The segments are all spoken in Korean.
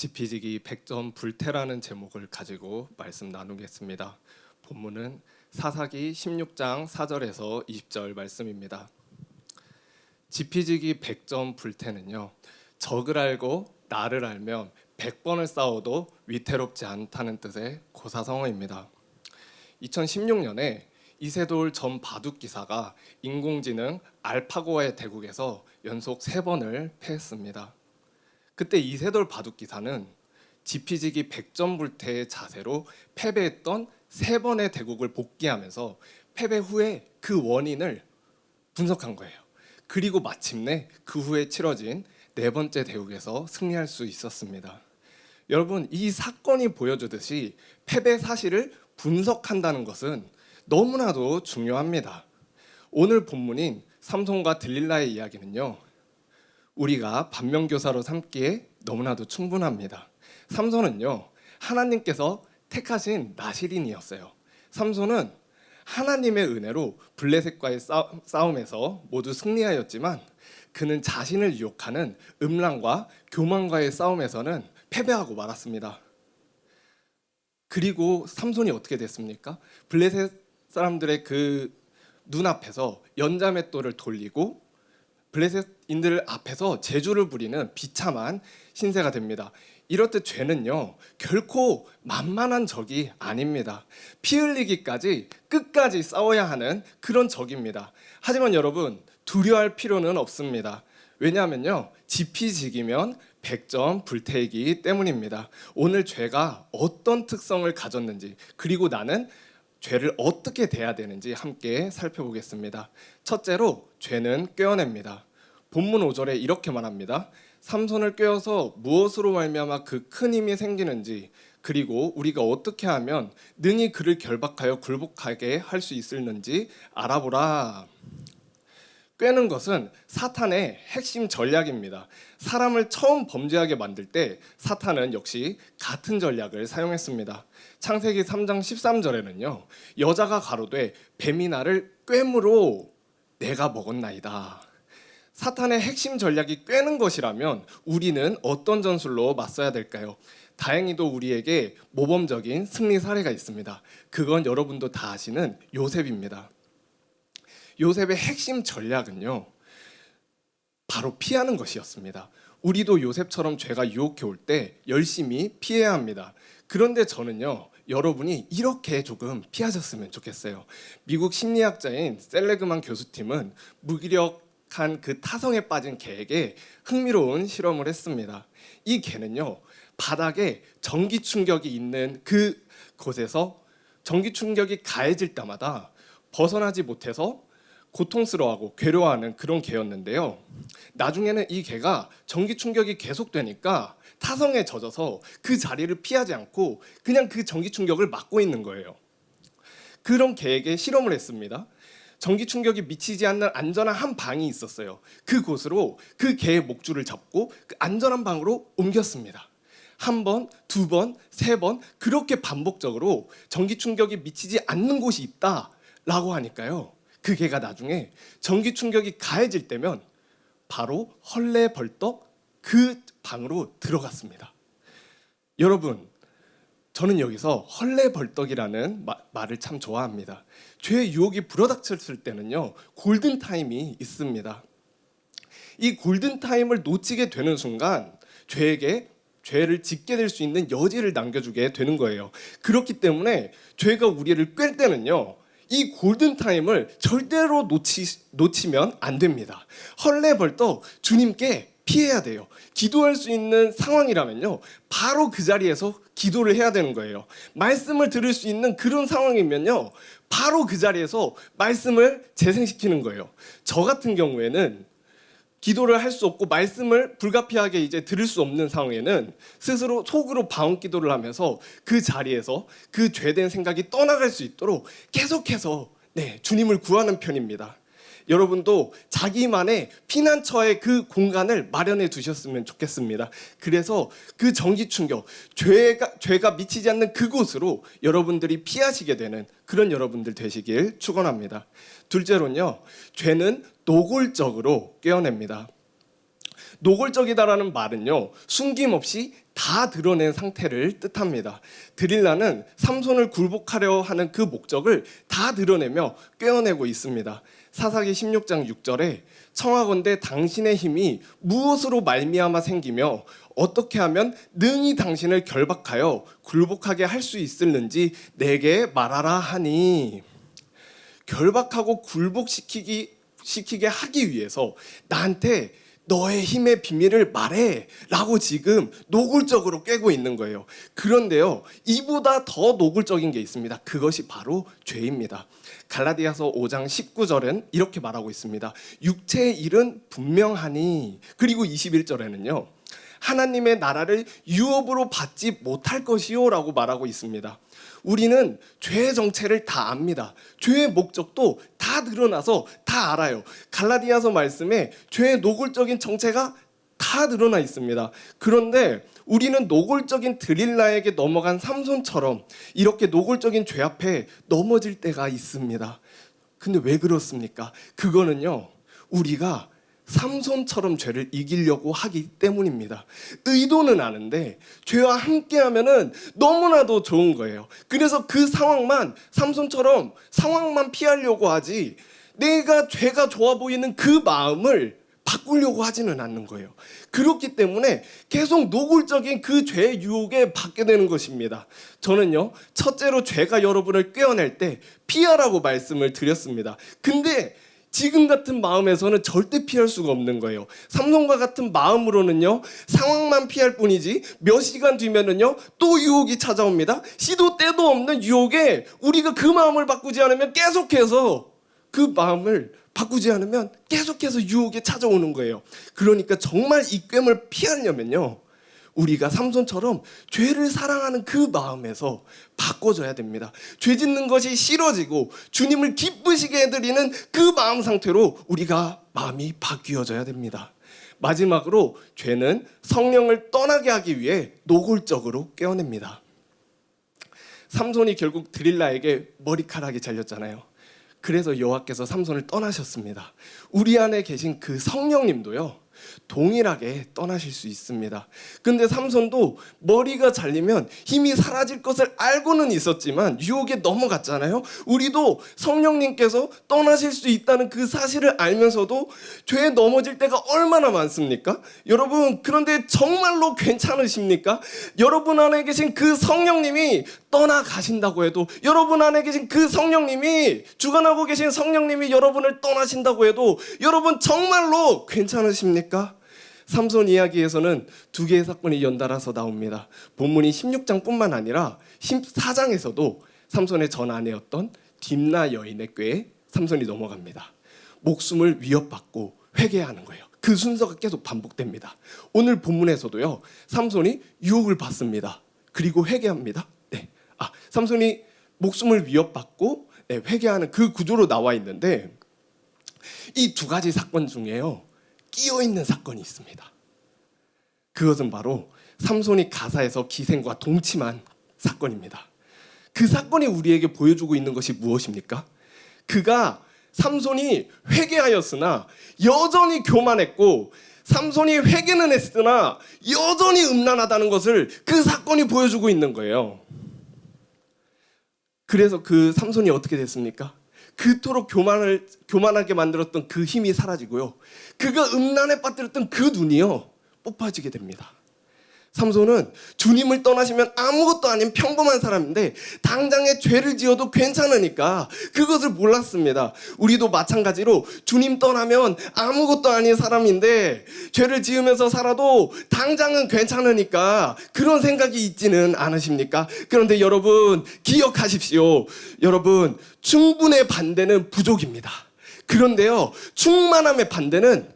지피지기 100점 불태라는 제목을 가지고 말씀 나누겠습니다. 본문은 사사기 16장 4절에서 20절 말씀입니다. 지피지기 100점 불태는요. 적을 알고 나를 알면 100번을 싸워도 위태롭지 않다는 뜻의 고사성어입니다. 2016년에 이세돌 전 바둑 기사가 인공지능 알파고의 대국에서 연속 3번을 패했습니다. 그때 이세돌 바둑 기사는 지피지기 100점 불태의 자세로 패배했던 세 번의 대국을 복귀하면서 패배 후에 그 원인을 분석한 거예요. 그리고 마침내 그 후에 치러진 네 번째 대국에서 승리할 수 있었습니다. 여러분 이 사건이 보여주듯이 패배 사실을 분석한다는 것은 너무나도 중요합니다. 오늘 본문인 삼손과 들릴라의 이야기는요. 우리가 반면교사로 삼기에 너무나도 충분합니다. 삼손은요 하나님께서 택하신 나시린이었어요. 삼손은 하나님의 은혜로 블레셋과의 싸- 싸움에서 모두 승리하였지만 그는 자신을 유혹하는 음란과 교만과의 싸움에서는 패배하고 말았습니다. 그리고 삼손이 어떻게 됐습니까? 블레셋 사람들의 그 눈앞에서 연자맷돌을 돌리고 블레셋인들 앞에서 제주를 부리는 비참한 신세가 됩니다. 이렇듯 죄는요 결코 만만한 적이 아닙니다. 피 흘리기까지 끝까지 싸워야 하는 그런 적입니다. 하지만 여러분 두려워할 필요는 없습니다. 왜냐하면요 지피지기면 100점 불태이기 때문입니다. 오늘 죄가 어떤 특성을 가졌는지 그리고 나는 죄를 어떻게 대해야 되는지 함께 살펴보겠습니다. 첫째로 죄는 꿰어냅니다. 본문 5절에 이렇게 말합니다. 삼손을 꿰어서 무엇으로 말미암아 그 큰 힘이 생기는지 그리고 우리가 어떻게 하면 능히 그를 결박하여 굴복하게 할 수 있을는지 알아보라. 꿰는 것은 사탄의 핵심 전략입니다. 사람을 처음 범죄하게 만들 때 사탄은 역시 같은 전략을 사용했습니다. 창세기 3장 13절에는요. 여자가 가로되 뱀이 나를 꿰므로 내가 먹었나이다. 사탄의 핵심 전략이 꿰는 것이라면 우리는 어떤 전술로 맞서야 될까요? 다행히도 우리에게 모범적인 승리 사례가 있습니다. 그건 여러분도 다 아시는 요셉입니다. 요셉의 핵심 전략은요. 바로 피하는 것이었습니다. 우리도 요셉처럼 죄가 유혹해 올 때 열심히 피해야 합니다. 그런데 저는요. 여러분이 이렇게 조금 피하셨으면 좋겠어요. 미국 심리학자인 셀레그만 교수팀은 무기력한 그 타성에 빠진 개에게 흥미로운 실험을 했습니다. 이 개는요. 바닥에 전기 충격이 있는 그 곳에서 전기 충격이 가해질 때마다 벗어나지 못해서 고통스러워하고 괴로워하는 그런 개였는데요. 나중에는 이 개가 전기 충격이 계속되니까 타성에 젖어서 그 자리를 피하지 않고 그냥 그 전기 충격을 막고 있는 거예요. 그런 개에게 실험을 했습니다. 전기 충격이 미치지 않는 안전한 한 방이 있었어요. 그곳으로 그 개의 목줄을 잡고 그 안전한 방으로 옮겼습니다. 한 번, 두 번, 세 번 그렇게 반복적으로 전기 충격이 미치지 않는 곳이 있다라고 하니까요. 그 개가 나중에 전기 충격이 가해질 때면 바로 헐레벌떡 그 방으로 들어갔습니다. 여러분, 저는 여기서 헐레벌떡이라는 마- 말을 참 좋아합니다. 죄의 유혹이 불어닥쳤을 때는요 골든 타임이 있습니다. 이 골든 타임을 놓치게 되는 순간 죄에게 죄를 짓게 될 수 있는 여지를 남겨주게 되는 거예요. 그렇기 때문에 죄가 우리를 꿰 때는요. 이 골든 타임을 절대로 놓치, 놓치면 안 됩니다. 헐레벌떡 주님께 피해야 돼요. 기도할 수 있는 상황이라면요. 바로 그 자리에서 기도를 해야 되는 거예요. 말씀을 들을 수 있는 그런 상황이면요. 바로 그 자리에서 말씀을 재생시키는 거예요. 저 같은 경우에는 기도를 할 수 없고 말씀을 불가피하게 이제 들을 수 없는 상황에는 스스로 속으로 방언 기도를 하면서 그 자리에서 그 죄된 생각이 떠나갈 수 있도록 계속해서 네, 주님을 구하는 편입니다. 여러분도 자기만의 피난처의 그 공간을 마련해 두셨으면 좋겠습니다. 그래서 그 전기 충격, 죄가 죄가 미치지 않는 그곳으로 여러분들이 피하시게 되는 그런 여러분들 되시길 축원합니다. 둘째로는요. 죄는 노골적으로 깨어냅니다. 노골적이다라는 말은요. 숨김없이 다 드러낸 상태를 뜻합니다. 드릴라는 삼손을 굴복하려 하는 그 목적을 다 드러내며 꿰어내고 있습니다. 사사기 16장 6절에 청하건대 당신의 힘이 무엇으로 말미암아 생기며 어떻게 하면 능히 당신을 결박하여 굴복하게 할 수 있을는지 내게 말하라 하니. 결박하고 굴복시키기 시키게 하기 위해서 나한테 너의 힘의 비밀을 말해 라고 지금 노골적으로 꿰고 있는 거예요. 그런데요, 이보다 더 노골적인 게 있습니다. 그것이 바로 죄입니다. 갈라디아서 5장 19절은 이렇게 말하고 있습니다. 육체의 일은 분명하니 그리고 21절에는요. 하나님의 나라를 유업으로 받지 못할 것이요 라고 말하고 있습니다. 우리는 죄의 정체를 다 압니다. 죄의 목적도 다 드러나서 다 알아요. 갈라디아서 말씀에 죄의 노골적인 정체가 다 드러나 있습니다. 그런데 우리는 노골적인 드릴라에게 넘어간 삼손처럼 이렇게 노골적인 죄 앞에 넘어질 때가 있습니다. 근데 왜 그렇습니까? 그거는요. 우리가 삼손처럼 죄를 이기려고 하기 때문입니다. 의도는 아는데 죄와 함께하면은 너무나도 좋은 거예요. 그래서 그 상황만 삼손처럼 상황만 피하려고 하지 내가 죄가 좋아 보이는 그 마음을 바꾸려고 하지는 않는 거예요. 그렇기 때문에 계속 노골적인 그 죄의 유혹에 받게 되는 것입니다. 저는요, 첫째로 죄가 여러분을 꿰어낼 때 피하라고 말씀을 드렸습니다. 근데 지금 같은 마음에서는 절대 피할 수가 없는 거예요. 삼성과 같은 마음으로는요, 상황만 피할 뿐이지 몇 시간 뒤면은요, 또 유혹이 찾아옵니다. 시도 때도 없는 유혹에 우리가 그 마음을 바꾸지 않으면 계속해서 그 마음을 바꾸지 않으면 계속해서 유혹이 찾아오는 거예요. 그러니까 정말 이 꿰을 피하려면요. 우리가 삼손처럼 죄를 사랑하는 그 마음에서 바꿔줘야 됩니다. 죄 짓는 것이 싫어지고 주님을 기쁘시게 해드리는 그 마음 상태로 우리가 마음이 바뀌어져야 됩니다. 마지막으로 죄는 성령을 떠나게 하기 위해 노골적으로 깨어냅니다. 삼손이 결국 드릴라에게 머리카락이 잘렸잖아요. 그래서 여호와께서 삼손을 떠나셨습니다. 우리 안에 계신 그 성령님도요. 동일하게 떠나실 수 있습니다. 근데 삼손도 머리가 잘리면 힘이 사라질 것을 알고는 있었지만 유혹에 넘어갔잖아요. 우리도 성령님께서 떠나실 수 있다는 그 사실을 알면서도 죄에 넘어질 때가 얼마나 많습니까? 여러분, 그런데 정말로 괜찮으십니까? 여러분 안에 계신 그 성령님이 떠나가신다고 해도 여러분 안에 계신 그 성령님이 주관하고 계신 성령님이 여러분을 떠나신다고 해도 여러분 정말로 괜찮으십니까? 삼손 이야기에서는 두 개의 사건이 연달아서 나옵니다. 본문이 16장뿐만 아니라 14장에서도 삼손의 전 아내였던 딥나 여인의 꾀에 삼손이 넘어갑니다. 목숨을 위협받고 회개하는 거예요. 그 순서가 계속 반복됩니다. 오늘 본문에서도요. 삼손이 유혹을 받습니다. 그리고 회개합니다. 네. 아, 삼손이 목숨을 위협받고 네, 회개하는 그 구조로 나와 있는데 이 두 가지 사건 중에요. 끼어 있는 사건이 있습니다. 그것은 바로 삼손이 가사에서 기생과 동침한 사건입니다. 그 사건이 우리에게 보여주고 있는 것이 무엇입니까? 그가 삼손이 회개하였으나 여전히 교만했고 삼손이 회개는 했으나 여전히 음란하다는 것을 그 사건이 보여주고 있는 거예요. 그래서 그 삼손이 어떻게 됐습니까? 그토록 교만을 교만하게 만들었던 그 힘이 사라지고요. 그가 음란에 빠뜨렸던 그 눈이요 뽑아지게 됩니다. 삼손은 주님을 떠나시면 아무것도 아닌 평범한 사람인데 당장에 죄를 지어도 괜찮으니까 그것을 몰랐습니다. 우리도 마찬가지로 주님 떠나면 아무것도 아닌 사람인데 죄를 지으면서 살아도 당장은 괜찮으니까 그런 생각이 있지는 않으십니까? 그런데 여러분 기억하십시오. 여러분 충분의 반대는 부족입니다. 그런데요 충만함의 반대는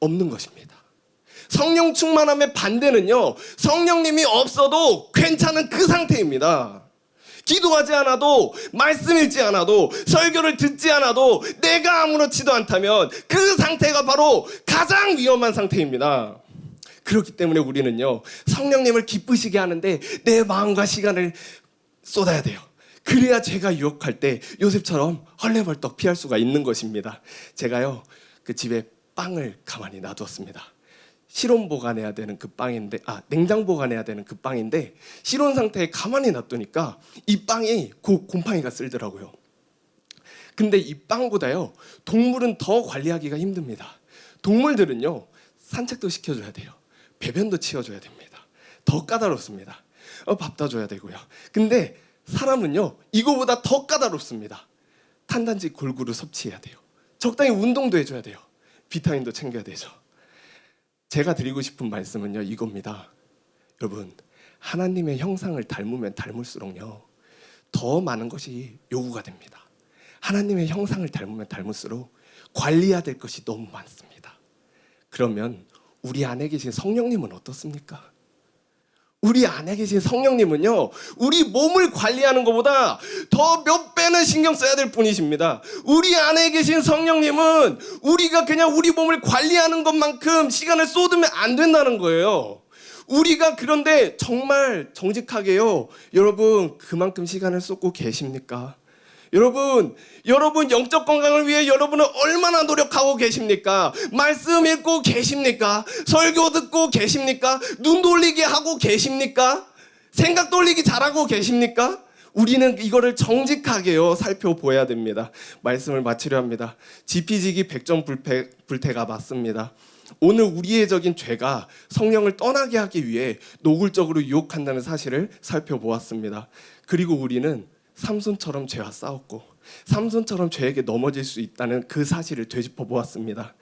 없는 것입니다. 성령 충만함의 반대는요, 성령님이 없어도 괜찮은 그 상태입니다. 기도하지 않아도, 말씀 읽지 않아도, 설교를 듣지 않아도, 내가 아무렇지도 않다면 그 상태가 바로 가장 위험한 상태입니다. 그렇기 때문에 우리는요, 성령님을 기쁘시게 하는데 내 마음과 시간을 쏟아야 돼요. 그래야 제가 유혹할 때 요셉처럼 헐레벌떡 피할 수가 있는 것입니다. 제가요, 그 집에 빵을 가만히 놔두었습니다. 실온 보관해야 되는 그 빵인데 아 냉장 보관해야 되는 그 빵인데 실온 상태에 가만히 놔두니까 이 빵이 고 곰팡이가 쓸더라고요. 근데 이 빵보다요 동물은 더 관리하기가 힘듭니다. 동물들은요 산책도 시켜줘야 돼요. 배변도 치워줘야 됩니다. 더 까다롭습니다. 어, 밥도 줘야 되고요. 근데 사람은요 이거보다 더 까다롭습니다. 탄단지 골고루 섭취해야 돼요. 적당히 운동도 해줘야 돼요. 비타민도 챙겨야 되죠. 제가 드리고 싶은 말씀은요 이겁니다. 여러분 하나님의 형상을 닮으면 닮을수록요 더 많은 것이 요구가 됩니다. 하나님의 형상을 닮으면 닮을수록 관리해야 될 것이 너무 많습니다. 그러면 우리 안에 계신 성령님은 어떻습니까? 우리 안에 계신 성령님은요, 우리 몸을 관리하는 것보다 더 몇 배는 신경 써야 될 분이십니다. 우리 안에 계신 성령님은 우리가 그냥 우리 몸을 관리하는 것만큼 시간을 쏟으면 안 된다는 거예요. 우리가 그런데 정말 정직하게요, 여러분, 그만큼 시간을 쏟고 계십니까? 여러분, 여러분 영적 건강을 위해 여러분은 얼마나 노력하고 계십니까? 말씀 읽고 계십니까? 설교 듣고 계십니까? 눈 돌리게 하고 계십니까? 생각 돌리기 잘하고 계십니까? 우리는 이거를 정직하게요 살펴보아야 됩니다. 말씀을 마치려 합니다. 지피지기 백전 불패, 불태가 맞습니다. 오늘 우리의 적인 죄가 성령을 떠나게 하기 위해 노골적으로 유혹한다는 사실을 살펴보았습니다. 그리고 우리는 삼손처럼 죄와 싸웠고 삼손처럼 죄에게 넘어질 수 있다는 그 사실을 되짚어 보았습니다.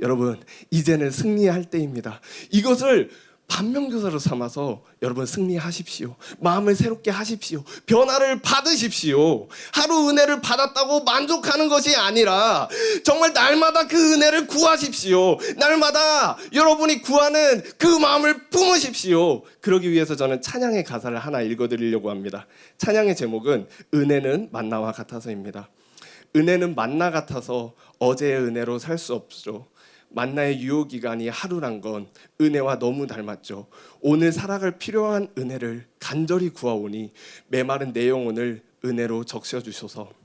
여러분 이제는 승리할 때입니다. 이것을 반면교사로 삼아서 여러분 승리하십시오. 마음을 새롭게 하십시오. 변화를 받으십시오. 하루 은혜를 받았다고 만족하는 것이 아니라 정말 날마다 그 은혜를 구하십시오. 날마다 여러분이 구하는 그 마음을 품으십시오. 그러기 위해서 저는 찬양의 가사를 하나 읽어드리려고 합니다. 찬양의 제목은 은혜는 만나와 같아서입니다. 은혜는 만나 같아서 어제의 은혜로 살 수 없죠. 만나의 유효 기간이 하루란 건 은혜와 너무 닮았죠. 오늘 살아갈 필요한 은혜를 간절히 구하오니 메마른 내 영혼을 은혜로 적셔 주소서.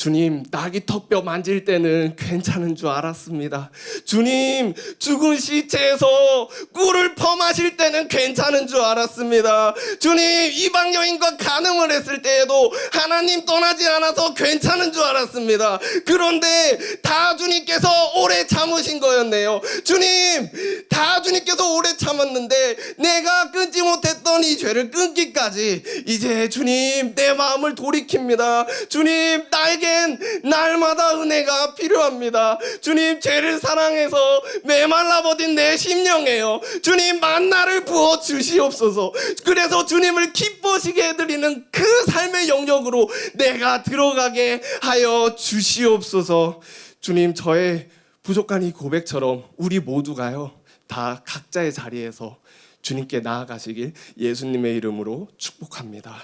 주님, 낙이 턱뼈 만질 때는 괜찮은 줄 알았습니다. 주님, 죽은 시체에서 꿀을 퍼마실 때는 괜찮은 줄 알았습니다. 주님, 이방 여인과 간음을 했을 때에도 하나님 떠나지 않아서 괜찮은 줄 알았습니다. 그런데 다 주님께서 오래 참으신 거였네요. 주님, 다 주님께서 오래 참았는데 내가 끊지 못했던 이 죄를 끊기까지 이제 주님, 내 마음을 돌이킵니다. 주님, 나 에겐 날마다 은혜가 필요합니다. 주님, 죄를 사랑해서 메말라 버린 내 심령에요. 주님, 만나를 부어 주시옵소서. 그래서 주님을 기뻐시게 해드리는 그 삶의 영역으로 내가 들어가게 하여 주시옵소서. 주님, 저의 부족한 이 고백처럼 우리 모두가요. 다 각자의 자리에서 주님께 나아가시길 예수님의 이름으로 축복합니다.